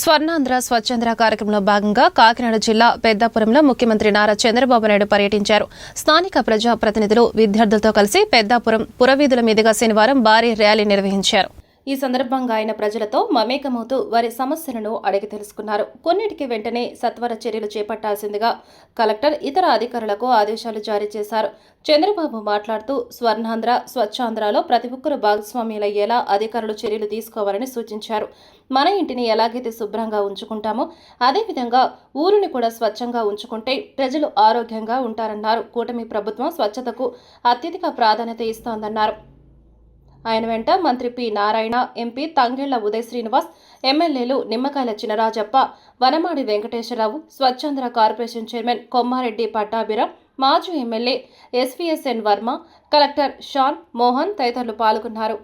స్వర్ణాంధ్ర స్వచ్ఛంద్ర కార్యక్రమంలో భాగంగా కాకినాడ జిల్లా పెద్దాపురంలో ముఖ్యమంత్రి నారా చంద్రబాబు నాయుడు పర్యటించారు. స్థానిక ప్రజా ప్రతినిధులు విద్యార్థులతో కలిసి పెద్దాపురం పురవీధుల మీదుగా శనివారం భారీ ర్యాలీ నిర్వహించారు. ఈ సందర్భంగా ఆయన ప్రజలతో మమేకమవుతూ వారి సమస్యలను అడిగి తెలుసుకున్నారు. కొన్నిటికి వెంటనే సత్వర చర్యలు చేపట్టాల్సిందిగా కలెక్టర్ ఇతర అధికారులకు ఆదేశాలు జారీ చేశారు. చంద్రబాబు మాట్లాడుతూ స్వర్ణాంధ్ర స్వచ్ఛాంధ్రలో ప్రతి ఒక్కరు భాగస్వామ్యులయ్యేలా అధికారులు చర్యలు తీసుకోవాలని సూచించారు. మన ఇంటిని ఎలాగైతే శుభ్రంగా ఉంచుకుంటామో అదేవిధంగా ఊరిని కూడా స్వచ్ఛంగా ఉంచుకుంటే ప్రజలు ఆరోగ్యంగా ఉంటారన్నారు. కూటమి ప్రభుత్వం స్వచ్ఛతకు అత్యధిక ప్రాధాన్యత ఇస్తోందన్నారు. ఆయన వెంట మంత్రి పి. నారాయణ ఎంపీ తంగెళ్ళ ఉదయ్ శ్రీనివాస్ ఎమ్మెల్యేలు నిమ్మకాయల చినరాజప్ప వనమాడి వెంకటేశ్వరరావు స్వచ్ఛంద్ర కార్పొరేషన్ చైర్మన్ కొమ్మారెడ్డి పట్టాభిరం మాజీ MLA SVSN Varma collector Shan Mohan తదితరులు పాల్గొన్నారు.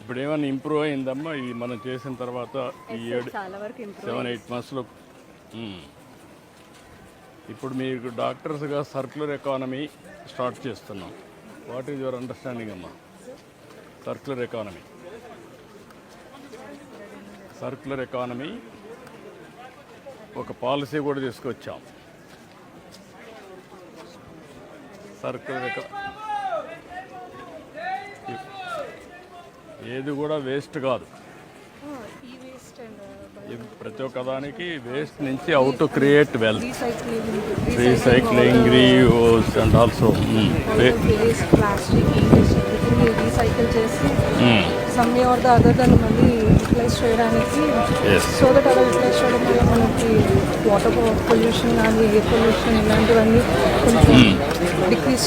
ఇప్పుడు ఏమైనా ఇంప్రూవ్ అయిందమ్మా? ఇది మనం చేసిన తర్వాత ఈ ఏడు సెవెన్ ఎయిట్ మంత్స్లో ఇప్పుడు మీకు డాక్టర్స్గా సర్క్యులర్ ఎకానమీ స్టార్ట్ చేస్తున్నాం. వాట్ ఈజ్ యువర్ అండర్స్టాండింగ్ అమ్మా సర్క్యులర్ ఎకానమీ సర్క్యులర్ ఎకానమీ ఒక పాలసీ కూడా తీసుకొచ్చాం సర్క్యులర్ ఎకా ఏది కూడా వేస్ట్ కాదు ప్రతి ఒక్క దానికి వేస్ట్ నుంచి how to create wealth recycling reuse and also recycle చేసి సమ్ ఆర్ ద అదర్ దాన్ని మళ్ళీ యూటిలైజ్ చేయడానికి. సో దట్ అలా యూటిలైజ్ చేయడం వల్ల మనకి వాటర్ పొల్యూషన్ కానీ ఎయిర్ పొల్యూషన్ ఇలాంటివన్నీ కొంచెం డిక్రీజ్